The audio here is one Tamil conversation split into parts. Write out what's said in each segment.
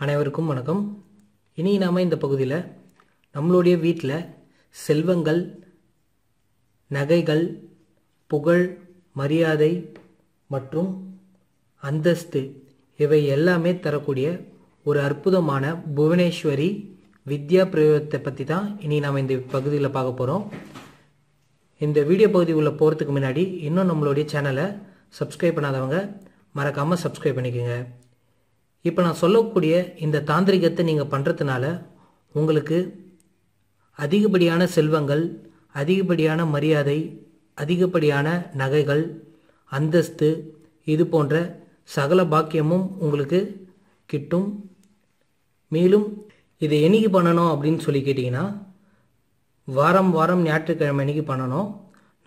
அனைவருக்கும் வணக்கம். இனி நாம் இந்த பகுதியில் நம்மளுடைய வீட்டில் செல்வங்கள் நகைகள் புகழ் மரியாதை மற்றும் அந்தஸ்து இவை எல்லாமே தரக்கூடிய ஒரு அற்புதமான புவனேஸ்வரி வித்யா பிரயோகத்தை பற்றி தான் இனி நாம் இந்த பகுதியில் பார்க்க போகிறோம் இந்த வீடியோ பகுதி உள்ள போகிறதுக்கு முன்னாடி இன்னும் நம்மளுடைய சேனலை சப்ஸ்கிரைப் பண்ணாதவங்க மறக்காமல் சப்ஸ்கிரைப் பண்ணிக்கோங்க. இப்போ நான் சொல்லக்கூடிய இந்த தாந்திரிகத்தை நீங்கள் பண்ணுறதுனால உங்களுக்கு அதிகப்படியான செல்வங்கள் அதிகப்படியான மரியாதை அதிகப்படியான நகைகள் அந்தஸ்து இது போன்ற சகல பாக்கியமும் உங்களுக்கு கிட்டும். மேலும் இதை என்னைக்கு பண்ணணும் அப்படின்னு சொல்லி கேட்டிங்கன்னா வாரம் வாரம் ஞாயிற்றுக்கிழமை அன்னைக்கு பண்ணணும்.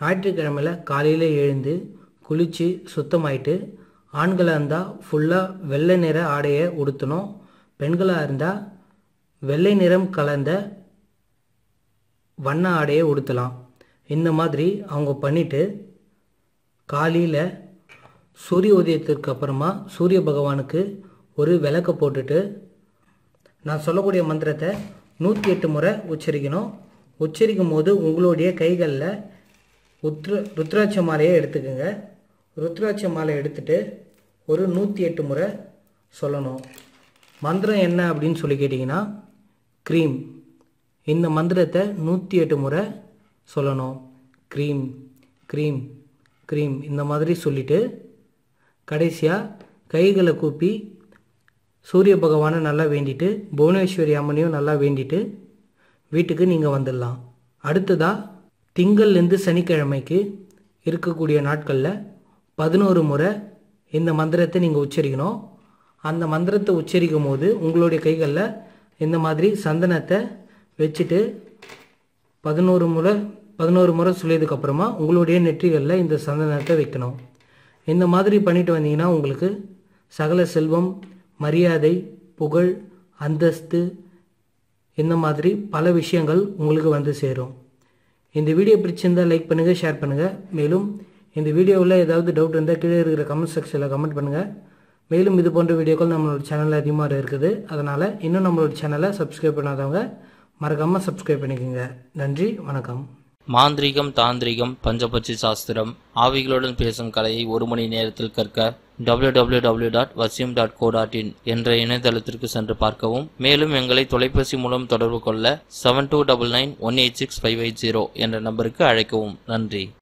ஞாயிற்றுக்கிழமையில் காலையில் எழுந்து குளித்து சுத்தமாயிட்டு ஆண்களாக இருந்தால் ஃபுல்லாக வெள்ளை நிற ஆடையை உடுத்தணும். பெண்களாக இருந்தால் வெள்ளை நிறம் கலந்த வண்ண ஆடையை உடுத்தலாம். இந்த மாதிரி அவங்க பண்ணிவிட்டு காலையில் சூரிய உதயத்திற்கு அப்புறமா சூரிய பகவானுக்கு ஒரு விளக்கை போட்டுட்டு நான் சொல்லக்கூடிய மந்திரத்தை நூற்றி எட்டு முறை உச்சரிக்கணும். உச்சரிக்கும் போது உங்களுடைய கைகளில் உத்ர ருத்ராட்ச மாலையை எடுத்துக்கோங்க. ருத்ராட்ச மாலை எடுத்துகிட்டு ஒரு நூற்றி எட்டு முறை சொல்லணும். மந்திரம் என்ன அப்படின்னு சொல்லி கேட்டிங்கன்னா க்ரீம். இந்த மந்திரத்தை நூற்றி எட்டு முறை சொல்லணும். Cream cream cream. இந்த மாதிரி சொல்லிவிட்டு கடைசியாக கைகளை கூப்பி சூரிய பகவானை நல்லா வேண்டிட்டு புவனேஸ்வரி அம்மனையும் நல்லா வேண்டிட்டு வீட்டுக்கு நீங்கள் வந்துடலாம். அடுத்ததாக திங்கள்லேருந்து சனிக்கிழமைக்கு இருக்கக்கூடிய நாட்களில் பதினோரு முறை இந்த மந்திரத்தை நீங்கள் உச்சரிக்கணும். அந்த மந்திரத்தை உச்சரிக்கும் போது உங்களுடைய கைகளில் இந்த மாதிரி சந்தனத்தை வச்சுட்டு பதினோரு முறை பதினோரு முறை சொல்லியதுக்கப்புறமா உங்களுடைய நெற்றிகளில் இந்த சந்தனத்தை வைக்கணும். இந்த மாதிரி பண்ணிட்டு வந்தீங்கன்னா உங்களுக்கு சகல செல்வம் மரியாதை புகழ் அந்தஸ்து இந்த மாதிரி பல விஷயங்கள் உங்களுக்கு வந்து சேரும். இந்த வீடியோ பிடிச்சிருந்தால் லைக் பண்ணுங்கள் ஷேர் பண்ணுங்கள் மேலும் இந்த வீடியோவில் ஏதாவது டவுட் இருந்தால் கீழே இருக்கிற கமெண்ட் செக்ஷனில் கமெண்ட் பண்ணுங்கள் மேலும் இது போன்ற வீடியோக்கள் நம்மளோட சேனலில் அதிகமாக இருக்குது. அதனால் இன்னும் நம்மளோட சேனலை சப்ஸ்கிரைப் பண்ணாதவங்க மறக்காமல் சப்ஸ்கிரைப் பண்ணிக்கோங்க. நன்றி வணக்கம். மாந்திரீகம் தாந்திரிகம் பஞ்சபட்சி சாஸ்திரம் ஆவிகளுடன் பேசும் கலையை ஒரு மணி நேரத்தில் கற்க W dot Vasiyam dot co dot in என்ற இணையதளத்திற்கு சென்று பார்க்கவும். மேலும் எங்களை தொலைபேசி மூலம் தொடர்பு கொள்ள seven two double nine one eight six five eight zero என்ற நம்பருக்கு அழைக்கவும். நன்றி.